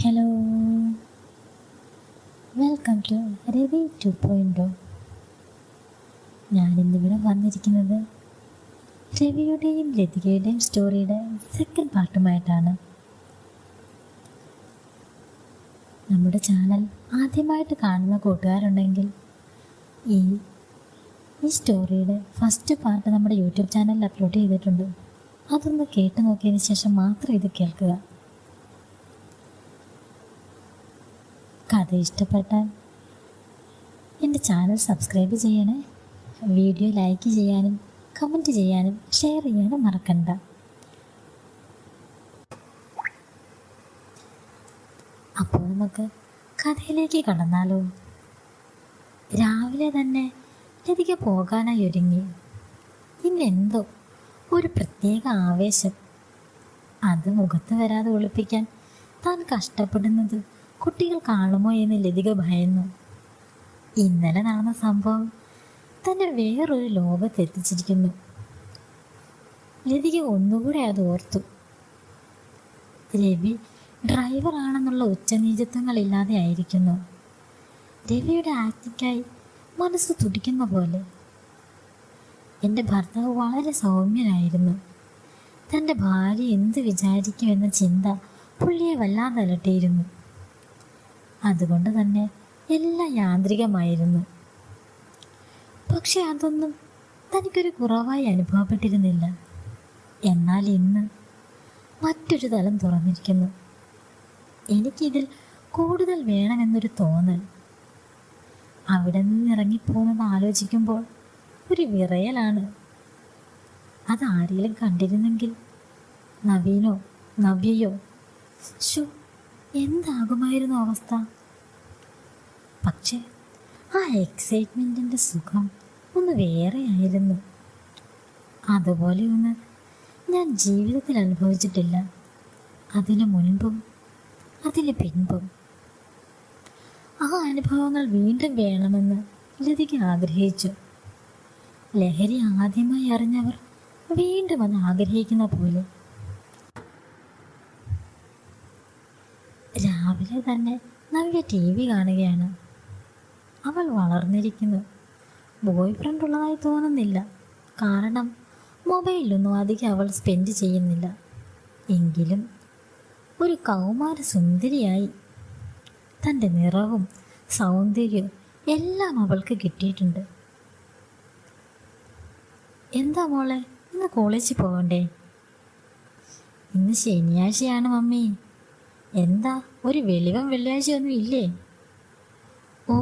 Hello welcome to Ravi two point ഞാനിന്നിവിടെ വന്നിരിക്കുന്നത് രവിയുടെയും ലതികയുടെയും സ്റ്റോറിയുടെ second പാർട്ടുമായിട്ടാണ് നമ്മുടെ ചാനൽ ആദ്യമായിട്ട് കാണുന്ന കൂട്ടുകാരുണ്ടെങ്കിൽ ഈ ഈ സ്റ്റോറിയുടെ ഫസ്റ്റ് പാർട്ട് നമ്മുടെ യൂട്യൂബ് ചാനലിൽ അപ്ലോഡ് ചെയ്തിട്ടുണ്ട്. അതൊന്ന് കേട്ട് നോക്കിയതിന് ശേഷം മാത്രം ഇത് കേൾക്കുക. കഥ ഇഷ്ടപ്പെട്ടാൽ എന്റെ ചാനൽ സബ്സ്ക്രൈബ് ചെയ്യണേ. വീഡിയോ ലൈക്ക് ചെയ്യാനും കമന്റ് ചെയ്യാനും ഷെയർ ചെയ്യാനും മറക്കണ്ട. അപ്പോൾ നമുക്ക് കഥയിലേക്ക് കടന്നാലോ? രാവിലെ തന്നെ ലതിക പോകാനായി ഒരുങ്ങി. ഇന്നെന്തോ ഒരു പ്രത്യേക ആവേശം. അത് മുഖത്ത് വരാതെ ഒളിപ്പിക്കാൻ താൻ കഷ്ടപ്പെടുന്നത് കുട്ടികൾ കാണുമോ എന്ന് ലതിക ഭയന്നു. ഇന്നലെ നടന്ന സംഭവം തന്നെ വേറൊരു ലോകത്തെത്തിച്ചിരിക്കുന്നു ലതിക ഒന്നുകൂടെ അത് ഓർത്തു. രവി ഡ്രൈവറാണെന്നുള്ള ഉച്ചനീചത്വങ്ങളില്ലാതെ ആയിരിക്കുന്നു. രവിയുടെ ആജ്ഞയ്ക്കായി മനസ്സ് തുടിക്കുന്ന പോലെ. എന്റെ ഭർത്താവ് വളരെ സൗമ്യനായിരുന്നു. തന്റെ ഭാര്യ എന്ത് വിചാരിക്കുമെന്ന ചിന്ത പുള്ളിയെ വല്ലാതെ അലട്ടിയിരുന്നു. അതുകൊണ്ട് തന്നെ എല്ലാം യാന്ത്രികമായിരുന്നു. പക്ഷെ അതൊന്നും തനിക്കൊരു കുറവായി അനുഭവപ്പെട്ടിരുന്നില്ല. എന്നാൽ ഇന്ന് മറ്റൊരു തലം തുറന്നിരിക്കുന്നു. എനിക്കിതിൽ കൂടുതൽ വേണമെന്നൊരു തോന്നൽ. അവിടെ നിന്ന് ഇറങ്ങിപ്പോകുന്നത് ആലോചിക്കുമ്പോൾ ഒരു വിറയലാണ്. അതാരെങ്കിലും കണ്ടിരുന്നെങ്കിൽ നവീനോ നവ്യയോ ശു എന്താകുമായിരുന്നു അവസ്ഥ? പക്ഷേ ആ എക്സൈറ്റ്മെന്റിന്റെ സുഖം ഒന്ന് വേറെ ആയിരുന്നു. അതുപോലെ ഒന്ന് ഞാൻ ജീവിതത്തിൽ അനുഭവിച്ചിട്ടില്ല. അതിനു മുൻപും അതിന് പിൻപും. ആ അനുഭവങ്ങൾ വീണ്ടും വേണമെന്ന് ലതിക്ക് ആഗ്രഹിച്ചു. ലഹരി ആദ്യമായി അറിഞ്ഞവർ വീണ്ടും അത് ആഗ്രഹിക്കുന്ന പോലെ. രാവിലെ തന്നെ നവ്യ ടി വി കാണുകയാണ്. അവൾ വളർന്നിരിക്കുന്നു. ബോയ് ഫ്രണ്ട് ഉള്ളതായി തോന്നുന്നില്ല. കാരണം മൊബൈലൊന്നും അധികം അവൾ സ്പെൻഡ് ചെയ്യുന്നില്ല. എങ്കിലും ഒരു കൗമാര സുന്ദരിയായി തന്റെ നിറവും സൗന്ദര്യവും എല്ലാം അവൾക്ക് കിട്ടിയിട്ടുണ്ട്. എന്താ മോളെ ഇന്ന് കോളേജിൽ പോകണ്ടേ ഇന്ന് ശനിയാഴ്ചയാണ് മമ്മി. എന്താ ഒരു വെളിവം വെള്ളിയാഴ്ചയൊന്നും ഇല്ലേ? ഓ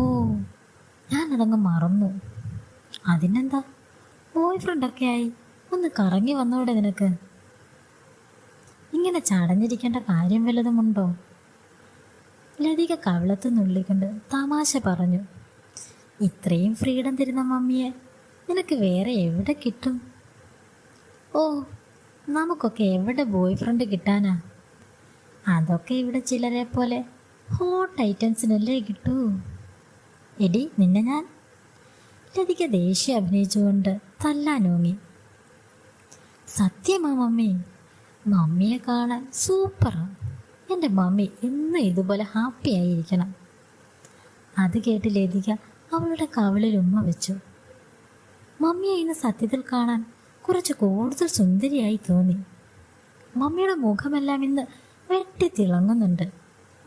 ഞാനതങ്ങ് മറന്നു. അതിനെന്താ? ബോയ് ഫ്രണ്ടൊക്കെ ആയി ഒന്ന് കറങ്ങി വന്നോടെ നിനക്ക്. ഇങ്ങനെ ചടഞ്ഞിരിക്കേണ്ട കാര്യം വല്ലതുമുണ്ടോ? ലതിക കവിളത്ത് നുള്ളിക്കൊണ്ട് തമാശ പറഞ്ഞു. ഇത്രയും ഫ്രീഡം തരുന്ന മമ്മിയെ നിനക്ക് വേറെ എവിടെ കിട്ടും? ഓ നമുക്കൊക്കെ എവിടെ ബോയ് ഫ്രണ്ട് കിട്ടാനാ? അതൊക്കെ ഇവിടെ ചിലരെ പോലെ ഹോട്ട് ഐറ്റംസിനല്ലേ കിട്ടൂ? എടി നിന്നെ ഞാൻ ലതിക ദേഷ്യം അഭിനയിച്ചുകൊണ്ട് തല്ലാനോങ്ങി. സത്യമാ മമ്മി. മമ്മിയെ കാണാൻ സൂപ്പറാണ് എന്റെ മമ്മി എന്നും ഇതുപോലെ ഹാപ്പി ആയിരിക്കണം. അത് കേട്ട് ലതിക അവളുടെ കവിളിൽ ഉമ്മ വെച്ചു. മമ്മിയെ ഇന്ന് സത്യത്തിൽ കാണാൻ കുറച്ച് കൂടുതൽ സുന്ദരിയായി തോന്നി. മമ്മിയുടെ മുഖമെല്ലാം ഇന്ന് വെട്ടി തിളങ്ങുന്നുണ്ട്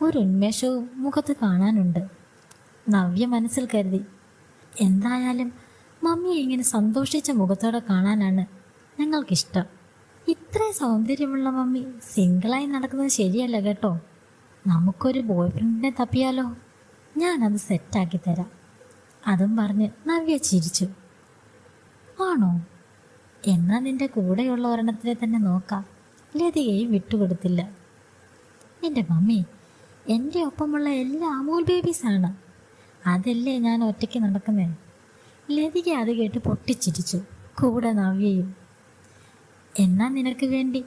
ഒരു ഉന്മേഷവും മുഖത്ത് കാണാനുണ്ട്. നവ്യ മനസ്സിൽ കരുതി. എന്തായാലും മമ്മിയെ ഇങ്ങനെ സന്തോഷിച്ച മുഖത്തോടെ കാണാനാണ് ഞങ്ങൾക്കിഷ്ടം. ഇത്രയും സൗന്ദര്യമുള്ള മമ്മി സിംഗിളായി നടക്കുന്നത് ശരിയല്ല കേട്ടോ. നമുക്കൊരു ബോയ് ഫ്രണ്ടിനെ തപ്പിയാലോ? ഞാനത് സെറ്റാക്കി തരാം. അതും പറഞ്ഞ് നവ്യ ചിരിച്ചു. ആണോ? എന്നാൽ നിന്റെ കൂടെയുള്ള ഒരെണ്ണത്തിനെ തന്നെ നോക്കാം. ലതികയും വിട്ടുകൊടുത്തില്ല. എന്റെ മമ്മി എന്റെ ഒപ്പമുള്ള എല്ലാ അമൂൽ ബേബീസാണ്. അതല്ലേ ഞാൻ ഒറ്റയ്ക്ക് നടക്കുന്നേ? ലതിക അത് കേട്ട് പൊട്ടിച്ചിരിച്ചു. കൂടെ നവ്യയും എന്നാ നിനക്ക് വേണ്ടി?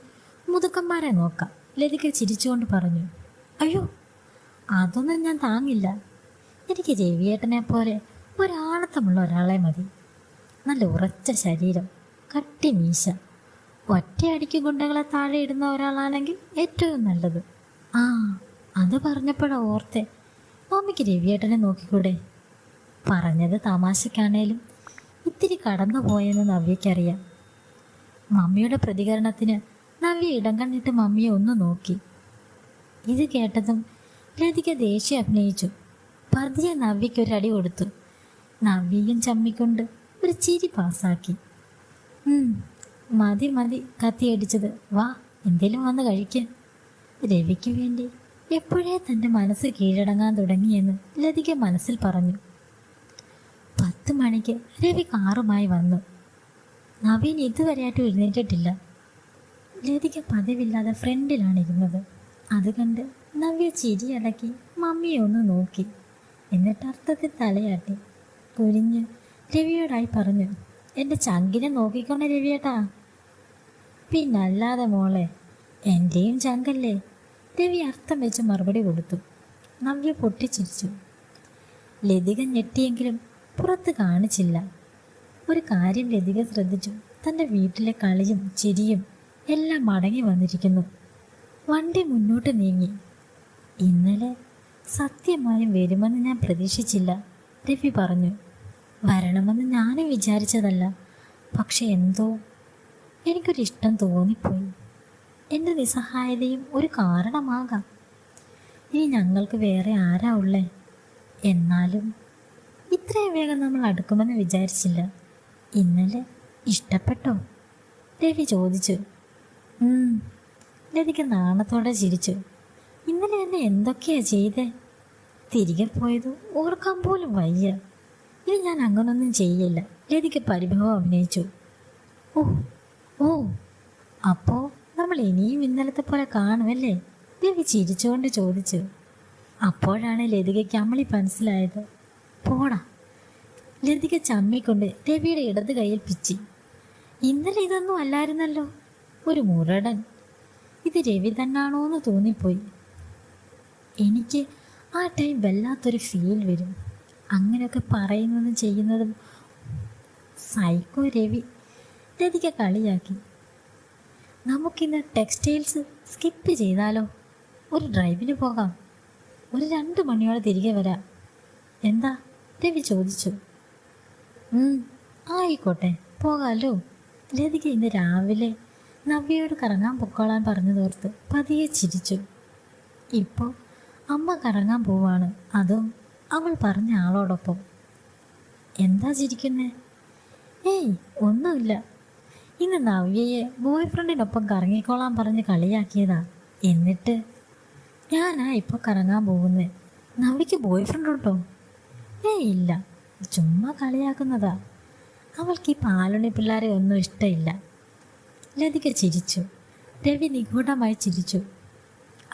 മുതുക്കന്മാരെ നോക്കാം ലതിക ചിരിച്ചുകൊണ്ട് പറഞ്ഞു. അയ്യോ അതൊന്നും ഞാൻ താങ്ങില്ല. എനിക്ക് രവിയേട്ടനെ പോലെ ഒരാണത്തമുള്ള ഒരാളെ മതി. നല്ല ഉറച്ച ശരീരം കട്ടി മീശ. ഒറ്റയടിക്ക് ഗുണ്ടകളെ താഴെ ഇടുന്ന ഒരാളാണെങ്കിൽ ഏറ്റവും നല്ലത്. ആ അത് പറഞ്ഞപ്പോഴാണ് ഓർത്തെ. മമ്മിക്ക് രവിയേട്ടനെ നോക്കിക്കൂടെ? പറഞ്ഞത് തമാശക്കാണേലും ഇത്തിരി കടന്നു പോയെന്ന് നവ്യക്കറിയാം മമ്മിയുടെ പ്രതികരണത്തിന് നവ്യ ഇടം കണ്ടിട്ട് മമ്മിയെ ഒന്ന് നോക്കി. ഇത് കേട്ടതും ലതിക ദേഷ്യം അഭിനയിച്ചു. പതിയെ നവ്യയ്ക്ക് അടി കൊടുത്തു. നവ്യയും ചമ്മിക്കൊണ്ട് ഒരു ചിരി പാസാക്കി മതി മതി കത്തിയടിച്ചത്. വാ എന്തേലും വന്ന് കഴിക്കാൻ രവിക്ക് വേണ്ടി എപ്പോഴേ തന്റെ മനസ്സ് കീഴടങ്ങാൻ തുടങ്ങിയെന്ന് ലതിക മനസ്സിൽ പറഞ്ഞു. പത്ത് മണിക്ക് രവി കാറുമായി വന്നു. നവീൻ ഇതുവരെ ഇതുവരെയായിട്ടും എഴുന്നേറ്റിട്ടില്ല. ലതിക പതിവില്ലാതെ ഫ്രണ്ടിലാണ് ഇരുന്നത് അത് കണ്ട് നവ്യ ചിരി അടക്കി മമ്മിയെ ഒന്ന് നോക്കി. എന്നിട്ട് അർത്ഥത്തിൽ തലയാട്ടി. പൊരിഞ്ഞ് രവിയോടായി പറഞ്ഞു എന്റെ ചങ്കിനെ നോക്കിക്കോണേ രവിയേട്ടാ. പിന്നല്ലാതെ മോളെ എന്റെയും ചങ്കല്ലേ? രവി അർത്ഥം വെച്ച് മറുപടി കൊടുത്തു. നവ്യ പൊട്ടിച്ചിരിച്ചു. ലതിക ഞെട്ടിയെങ്കിലും പുറത്ത് കാണിച്ചില്ല. ഒരു കാര്യം ലതിക ശ്രദ്ധിച്ചു. തന്റെ വീട്ടിലെ കളിയും ചിരിയും എല്ലാം മടങ്ങി വന്നിരിക്കുന്നു. വണ്ടി മുന്നോട്ട് നീങ്ങി. ഇന്നലെ സത്യമായും വരുമെന്ന് ഞാൻ പ്രതീക്ഷിച്ചില്ല രവി പറഞ്ഞു. വരണമെന്ന് ഞാനും വിചാരിച്ചതല്ല. പക്ഷെ എന്തോ എനിക്കൊരിഷ്ടം തോന്നിപ്പോയി. എന്റെ നിസ്സഹായതയും ഒരു കാരണമാകാം. ഇനി ഞങ്ങൾക്ക് വേറെ ആരാ ഉള്ളേ? എന്നാലും ഇത്രയും വേഗം നമ്മൾ അടുക്കുമെന്ന് വിചാരിച്ചില്ല. ഇന്നലെ ഇഷ്ടപ്പെട്ടോ? രവി ചോദിച്ചു. "ഉം." ലതിക നാണത്തോടെ ചിരിച്ചു. ഇന്നലെ എന്നെ എന്തൊക്കെയാ ചെയ്തേ? തിരികെ പോയത് ഓർക്കാൻ പോലും വയ്യ. ഇനി ഞാൻ അങ്ങനൊന്നും ചെയ്യില്ല. രതിക്ക് പരിഭവം അഭിനയിച്ചു. ഓ ഓ അപ്പോൾ നമ്മൾ ഇനിയും ഇന്നലത്തെ പോലെ കാണുമല്ലേ? ദേവി ചിരിച്ചുകൊണ്ട് ചോദിച്ചു. അപ്പോഴാണ് ലതികയ്ക്ക് അമ്മളി മനസ്സിലായത്. പോടാ. ലതിക ചമ്മിക്കൊണ്ട് ദേവിയുടെ ഇടത് കയ്യിൽ പിച്ചി. ഇന്നലെ ഇതൊന്നും അല്ലായിരുന്നല്ലോ. ഒരു മുരടൻ. ഇത് രവി തന്നാണോ എന്ന് തോന്നിപ്പോയി. എനിക്ക് ആ ടൈം വല്ലാത്തൊരു ഫീൽ വരും. അങ്ങനെയൊക്കെ പറയുന്നതും ചെയ്യുന്നതും. സൈക്കോ രവി. ലതിക കളിയാക്കി. നമുക്കിന്ന് ടെക്സ്റ്റൈൽസ് സ്കിപ്പ് ചെയ്താലോ? ഒരു ഡ്രൈവിന് പോകാം. ഒരു രണ്ട് മണിയോടെ തിരികെ വരാം. എന്താ? രവി ചോദിച്ചു. "ഉം, ആയിക്കോട്ടെ പോകാമല്ലോ ലതിക ഇന്ന് രാവിലെ നവ്യയോട് കറങ്ങാൻ പൊക്കോളാൻ പറഞ്ഞതോർത്ത് പതിയെ ചിരിച്ചു. ഇപ്പോൾ അമ്മ കറങ്ങാൻ പോവാണ്. അതും അവൾ പറഞ്ഞ ആളോടൊപ്പം. എന്താ ചിരിക്കുന്നേ? ഏയ് ഒന്നുമില്ല. ഇന്ന് നവ്യയെ ബോയ് ഫ്രണ്ടിനൊപ്പം കറങ്ങിക്കോളാൻ പറഞ്ഞ് കളിയാക്കിയതാ. എന്നിട്ട്? ഞാനാ ഇപ്പോൾ കറങ്ങാൻ പോകുന്നത് നവ്യക്ക് ബോയ് ഫ്രണ്ട് ഉണ്ടോ? ഏ ഇല്ല. ചുമ്മാ കളിയാക്കുന്നതാ. അവൾക്ക് ഈ പാലുണി പിള്ളേരെ ഒന്നും ഇഷ്ടമില്ല. ലതിക ചിരിച്ചു. രവി നിഗൂഢമായി ചിരിച്ചു.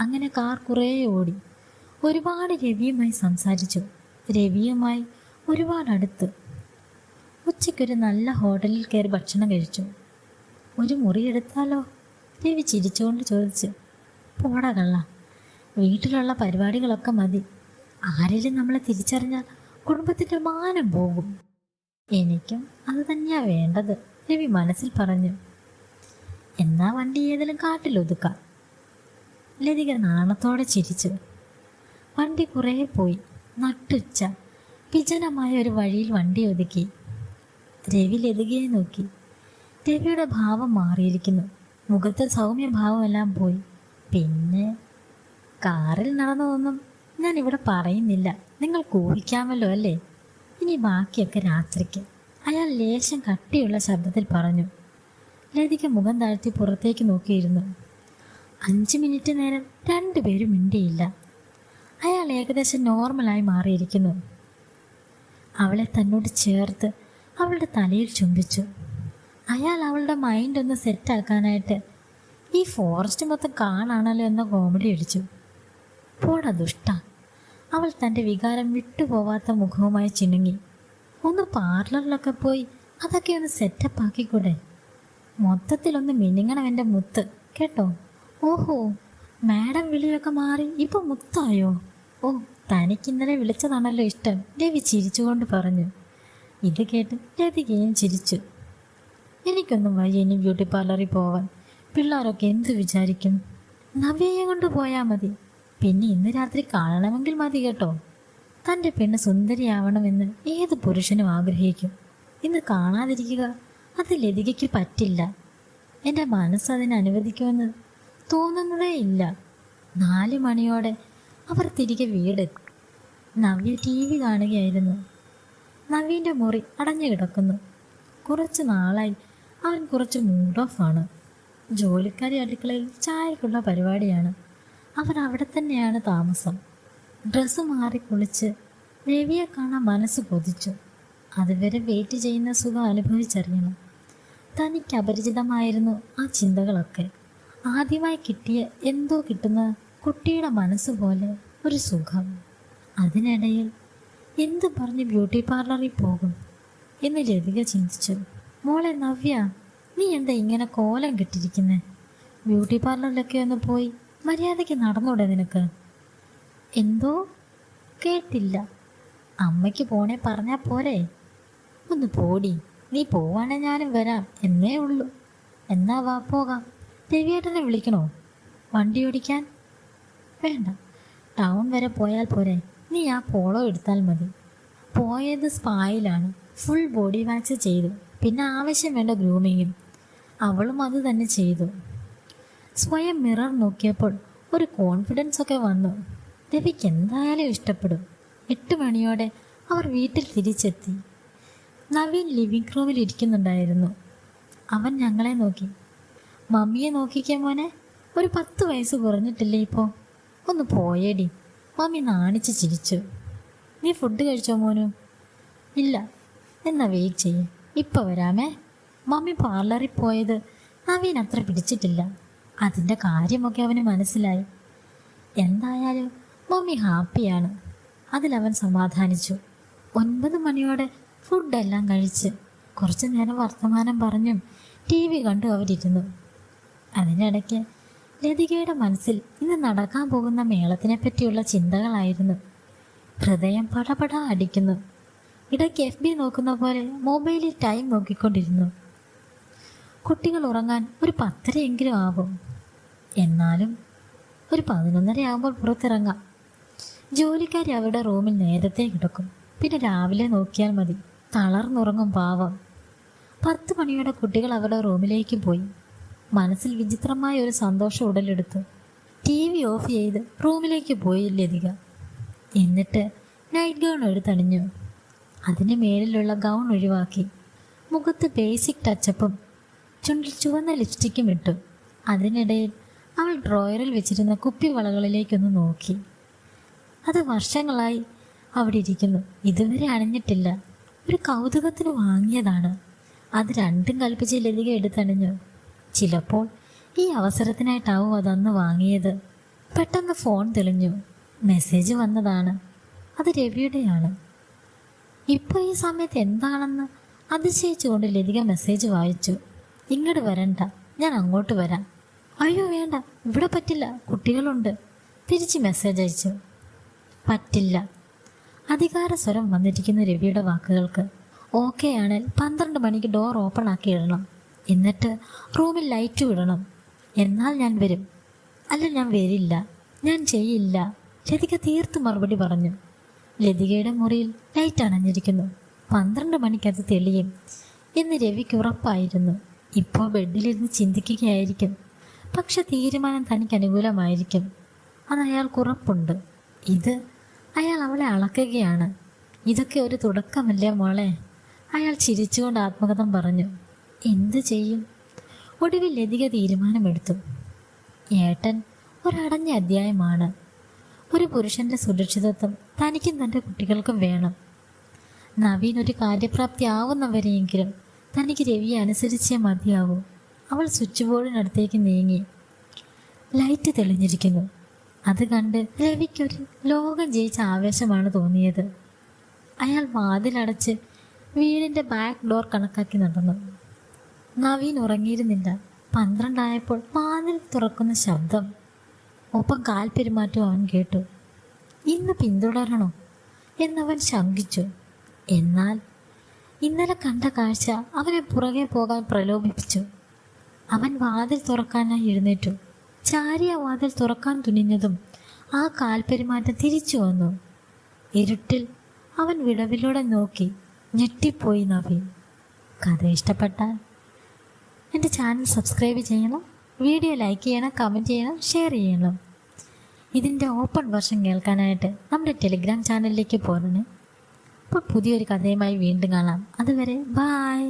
അങ്ങനെ കാർ കുറേ ഓടി. ഒരുപാട് രവിയുമായി സംസാരിച്ചു. രവിയുമായി ഒരുപാട് അടുത്ത് ഉച്ചയ്ക്കൊരു നല്ല ഹോട്ടലിൽ കയറി ഭക്ഷണം കഴിച്ചു. ഒരു മുറി എടുത്താലോ? രവി ചിരിച്ചുകൊണ്ട് ചോദിച്ചു. പോടാ കള്ള വീട്ടിലുള്ള പരിപാടികളൊക്കെ മതി. ആരെങ്കിലും നമ്മളെ തിരിച്ചറിഞ്ഞാൽ കുടുംബത്തിന്റെ മാനം പോകും. എനിക്കും അത് തന്നെയാ വേണ്ടത് രവി മനസ്സിൽ പറഞ്ഞു. എന്നാ വണ്ടി ഏതെങ്കിലും കാട്ടിലൊതുക്കാം ലതിക നാണത്തോടെ ചിരിച്ചു. വണ്ടി കുറേ പോയി. നട്ടുച്ച വിജനമായ ഒരു വഴിയിൽ വണ്ടി ഒതുക്കി. രവി ലതികയെ നോക്കി. രവിയുടെ ഭാവം മാറിയിരിക്കുന്നു. മുഖത്തെ സൗമ്യഭാവമെല്ലാം പോയി. പിന്നെ കാറിൽ നടന്നതൊന്നും ഞാൻ ഇവിടെ പറയുന്നില്ല. നിങ്ങൾ കൂഹിക്കാമല്ലോ അല്ലേ? ഇനി ബാക്കിയൊക്കെ രാത്രിക്ക്. അയാൾ ലേശം കട്ടിയുള്ള ശബ്ദത്തിൽ പറഞ്ഞു. ലതിക മുഖം താഴ്ത്തി പുറത്തേക്ക് നോക്കിയിരുന്നു. അഞ്ച് മിനിറ്റ് നേരം രണ്ടുപേരും മിണ്ടിയില്ല. അയാൾ ഏകദേശം നോർമലായി മാറിയിരിക്കുന്നു. അവളെ തന്നോട് ചേർത്ത് അവളുടെ തലയിൽ ചുംബിച്ചു. അയാൾ അവളുടെ മൈൻഡ് ഒന്ന് സെറ്റാക്കാനായിട്ട് ഈ ഫോറസ്റ്റ് മൊത്തം കാണാണല്ലോ എന്ന കോമഡി അടിച്ചു. പോടാ ദുഷ്ട. അവൾ തന്റെ വികാരം വിട്ടുപോവാത്ത മുഖവുമായി ചിണുങ്ങി. ഒന്ന് പാർലറിലൊക്കെ പോയി അതൊക്കെ ഒന്ന് സെറ്റപ്പ് ആക്കിക്കൂടെ? മൊത്തത്തിലൊന്ന് മിനിങ്ങണം എന്റെ മുത്ത് കേട്ടോ? ഓഹോ മാഡം വിളിയൊക്കെ മാറി ഇപ്പൊ മുത്തായോ? ഓ തനിക്ക് ഇന്നലെ വിളിച്ചതാണല്ലോ ഇഷ്ടം രവി ചിരിച്ചുകൊണ്ട് പറഞ്ഞു. ഇത് കേട്ട് രതികയും ചിരിച്ചു. എനിക്കൊന്നും വഴി ഇനി ബ്യൂട്ടി പാർലറിൽ പോവാൻ. പിള്ളേരൊക്കെ എന്ത് വിചാരിക്കും? നവ്യയെ കൊണ്ട് പോയാൽ മതി. പിന്നെ ഇന്ന് രാത്രി കാണണമെങ്കിൽ മതി കേട്ടോ. തന്റെ പെണ്ണ് സുന്ദരിയാവണമെന്ന് ഏത് പുരുഷനും ആഗ്രഹിക്കും. ഇന്ന് കാണാതിരിക്കുക അത് ലതികയ്ക്ക് പറ്റില്ല. എന്റെ മനസ്സ് അതിനെ അനുവദിക്കുമെന്ന് തോന്നുന്നതേ ഇല്ല. നാല് മണിയോടെ അവർ തിരികെ വീടെത്തി. നവ്യ ടി വി കാണുകയായിരുന്നു. നവീന്റെ മുറി അടഞ്ഞു കിടക്കുന്നു. കുറച്ച് നാളായി അവൻ കുറച്ച് മൂഡ് ഓഫ് ആണ്. ജോലിക്കാരി അടുക്കളയിൽ ചായക്കുള്ള പരിപാടിയാണ്. അവൻ അവിടെ തന്നെയാണ് താമസം. ഡ്രസ്സ് മാറി കുളിച്ച് രവിയെ കാണാൻ മനസ്സ് കൊതിച്ചു. അതുവരെ വെയിറ്റ് ചെയ്യുന്ന സുഖം അനുഭവിച്ചറിയണം. തനിക്ക് അപരിചിതമായിരുന്നു ആ ചിന്തകളൊക്കെ. ആദ്യമായി കിട്ടിയ എന്തോ കിട്ടുന്ന കുട്ടിയുടെ മനസ്സ് പോലെ ഒരു സുഖം. അതിനിടയിൽ എന്ത് പറഞ്ഞ് ബ്യൂട്ടി പാർലറിൽ പോകും എന്ന് ലതിക ചിന്തിച്ചു. മോളെ നവ്യ നീ എന്താ ഇങ്ങനെ കോലം കെട്ടിരിക്കുന്നേ? ബ്യൂട്ടി പാർലറിലൊക്കെ ഒന്ന് പോയി മര്യാദയ്ക്ക് നടന്നൂടെ നിനക്ക്? എന്തോ? കേട്ടില്ല. അമ്മയ്ക്ക് പോണേ പറഞ്ഞാൽ പോരെ? ഒന്ന് പോടി. നീ പോവാണെ ഞാനും വരാം. എന്നേ ഉള്ളൂ. എന്നാ വാ പോകാം. രവിയേട്ടനെ വിളിക്കണോ? വണ്ടി ഓടിക്കാൻ? വേണ്ട. ടൗൺ വരെ പോയാൽ പോരെ. നീ ആ പോളോ എടുത്താൽ മതി. പോയത് സ്പായിലാണ്. ഫുൾ ബോഡി വാക്സ് ചെയ്തു. പിന്നെ ആവശ്യം വേണ്ട ഗ്രൂമിങ്ങും. അവളും അത് തന്നെ ചെയ്തു. സ്വയം മിറർ നോക്കിയപ്പോൾ ഒരു കോൺഫിഡൻസ് ഒക്കെ വന്നു. രവിക്ക് എന്തായാലും ഇഷ്ടപ്പെടും. എട്ട് മണിയോടെ അവർ വീട്ടിൽ തിരിച്ചെത്തി. നവീൻ ലിവിംഗ് റൂമിൽ ഇരിക്കുന്നുണ്ടായിരുന്നു. അവൻ ഞങ്ങളെ നോക്കി. മമ്മിയെ നോക്കിക്കേ മോനെ. ഒരു പത്ത് വയസ്സ് കുറഞ്ഞിട്ടില്ലേ ഇപ്പോൾ ഒന്ന് പോയേടി. മമ്മി നാണിച്ച് ചിരിച്ചു. നീ ഫുഡ് കഴിച്ചോ മോനു? ഇല്ല. എന്നാ വെയിറ്റ് ചെയ്യേ. ഇപ്പം വരാമേ. മമ്മി പാർലറിൽ പോയത് നവീൻ അത്ര പിടിച്ചിട്ടില്ല. അതിന്റെ കാര്യമൊക്കെ അവന് മനസ്സിലായി. എന്തായാലും മമ്മി ഹാപ്പിയാണ്. അതിലവൻ സമാധാനിച്ചു. ഒൻപത് മണിയോടെ ഫുഡെല്ലാം കഴിച്ച് കുറച്ചു നേരം വർത്തമാനം പറഞ്ഞും ടി വി കണ്ടു അവരിരുന്നു. അതിനിടയ്ക്ക് ലതികയുടെ മനസ്സിൽ ഇന്ന് നടക്കാൻ പോകുന്ന മേളത്തിനെ പറ്റിയുള്ള ചിന്തകളായിരുന്നു. ഹൃദയം പടപട അടിക്കുന്നു. ഇടയ്ക്ക് എഫ് ബി നോക്കുന്ന പോലെ മൊബൈലിൽ ടൈം നോക്കിക്കൊണ്ടിരുന്നു. കുട്ടികൾ ഉറങ്ങാൻ ഒരു പത്തരയെങ്കിലും ആവും. എന്നാലും ഒരു പതിനൊന്നര ആകുമ്പോൾ പുറത്തിറങ്ങാം. ജോലിക്കാരി അവരുടെ റൂമിൽ നേരത്തെ കിടക്കും. പിന്നെ രാവിലെ നോക്കിയാൽ മതി. തളർന്നുറങ്ങും പാവം. പത്ത് മണിയോടെ കുട്ടികൾ അവരുടെ റൂമിലേക്ക് പോയി. മനസ്സിൽ വിചിത്രമായ ഒരു സന്തോഷം ഉടലെടുത്തു ടി വി ഓഫ് ചെയ്ത് റൂമിലേക്ക് പോയി ലതിക എന്നിട്ട് നൈറ്റ് ഗൗൺ എടുത്തണിഞ്ഞു. അതിന് മേലിലുള്ള ഗൗൺ ഒഴിവാക്കി. മുഖത്ത് ബേസിക് ടച്ചപ്പും ചുണ്ടിൽ ചുവന്ന ലിപ്സ്റ്റിക്കും ഇട്ടു. അതിനിടയിൽ അവൾ ഡ്രോയറിൽ വെച്ചിരുന്ന കുപ്പി കുപ്പിവളകളിലേക്കൊന്ന് നോക്കി. അത് വർഷങ്ങളായി അവിടെ ഇരിക്കുന്നു. ഇതുവരെ അണിഞ്ഞിട്ടില്ല. ഒരു കൗതുകത്തിന് വാങ്ങിയതാണ്. അത് രണ്ടും കൽപ്പിച്ച് ലതിക എടുത്തണിഞ്ഞു. ചിലപ്പോൾ ഈ അവസരത്തിനായിട്ടാവും അതന്ന് വാങ്ങിയത്. പെട്ടെന്ന് ഫോൺ തെളിഞ്ഞു. മെസ്സേജ് വന്നതാണ്. അത് രവിയുടെയാണ്. ഇപ്പോൾ ഈ സമയത്ത് എന്താണെന്ന് അതിശയിച്ചുകൊണ്ട് ലതിക മെസ്സേജ് വായിച്ചു. ഇങ്ങോട്ട് വരണ്ട. ഞാൻ അങ്ങോട്ട് വരാം. അയ്യോ വേണ്ട. ഇവിടെ പറ്റില്ല. കുട്ടികളുണ്ട്. തിരിച്ച് മെസ്സേജ് അയച്ചു. പറ്റില്ല. അധികാര സ്വരം വന്നിരിക്കുന്ന രവിയുടെ വാക്കുകൾക്ക് ഓക്കെ ആണെങ്കിൽ പന്ത്രണ്ട് മണിക്ക് ഡോർ ഓപ്പൺ ആക്കി ഇടണം. എന്നിട്ട് റൂമിൽ ലൈറ്റ് വിടണം എന്നാൽ ഞാൻ വരും. അല്ല ഞാൻ വരില്ല. ഞാൻ ചെയ്യില്ല. ലതിക തീർത്ത് മറുപടി പറഞ്ഞു. ലതികയുടെ മുറിയിൽ ലൈറ്റ് അണഞ്ഞിരിക്കുന്നു. പന്ത്രണ്ട് മണിക്കത് തെളിയും. എന്ന് രവിക്ക് ഉറപ്പായിരുന്നു. ഇപ്പോൾ ബെഡിലിരുന്ന് ചിന്തിക്കുകയായിരിക്കും. പക്ഷെ തീരുമാനം തനിക്ക് അനുകൂലമായിരിക്കും. അത് അയാൾക്ക് ഉറപ്പുണ്ട്. ഇത് അയാൾ അവളെ അളക്കുകയാണ്. ഇതൊക്കെ ഒരു തുടക്കമല്ലേ മോളെ? അയാൾ ചിരിച്ചുകൊണ്ട് ആത്മകഥം പറഞ്ഞു. എന്ത് ചെയ്യും? ഒടുവിൽ ലതിക തീരുമാനമെടുത്തു. ഏട്ടൻ ഒരടഞ്ഞ അധ്യായമാണ്. ഒരു പുരുഷന്റെ സുരക്ഷിതത്വം തനിക്കും തന്റെ കുട്ടികൾക്കും വേണം. നവീൻ ഒരു കാര്യപ്രാപ്തി ആവുന്നവരെയെങ്കിലും തനിക്ക് രവിയെ അനുസരിച്ചേ മതിയാവൂ. അവൾ സ്വിച്ച് ബോർഡിനടുത്തേക്ക് നീങ്ങി. ലൈറ്റ് തെളിഞ്ഞിരിക്കുന്നു. അത് കണ്ട് രവിക്കൊരു ലോകം ജയിച്ച ആവേശമാണ് തോന്നിയത്. അയാൾ വാതിലടച്ച് വീടിന്റെ ബാക്ക് ഡോർ കണക്കാക്കി നടന്നു. നവീൻ ഉറങ്ങിയിരുന്നില്ല. പന്ത്രണ്ടായപ്പോൾ വാതിൽ തുറക്കുന്ന ശബ്ദം ഒപ്പം കാൽ പെരുമാറ്റവും അവൻ കേട്ടു. ഇന്ന് പിന്തുടരണോ? എന്നവൻ ശങ്കിച്ചു. എന്നാൽ? ഇന്നലെ കണ്ട കാഴ്ച അവനെ പുറകെ പോകാൻ പ്രലോഭിപ്പിച്ചു. അവൻ വാതിൽ തുറക്കാനായി എഴുന്നേറ്റു. ചാരിയ വാതിൽ തുറക്കാൻ തുനിഞ്ഞതും ആ കാൽപെരുമാറ്റം തിരിച്ചു വന്നു. ഇരുട്ടിൽ അവൻ വിടവിലൂടെ നോക്കി ഞെട്ടിപ്പോയി നവീൻ. കഥ ഇഷ്ടപ്പെട്ടാൽ എന്റെ ചാനൽ സബ്സ്ക്രൈബ് ചെയ്യണം. വീഡിയോ ലൈക്ക് ചെയ്യണം കമന്റ് ചെയ്യണം ഷെയർ ചെയ്യണം. ഇതിന്റെ ഓപ്പൺ വെർഷൻ കേൾക്കാനായിട്ട് നമ്മുടെ ടെലിഗ്രാം ചാനലിലേക്ക് പോരണേ അപ്പോൾ പുതിയൊരു കഥയുമായി വീണ്ടും കാണാം. അതുവരെ ബായ്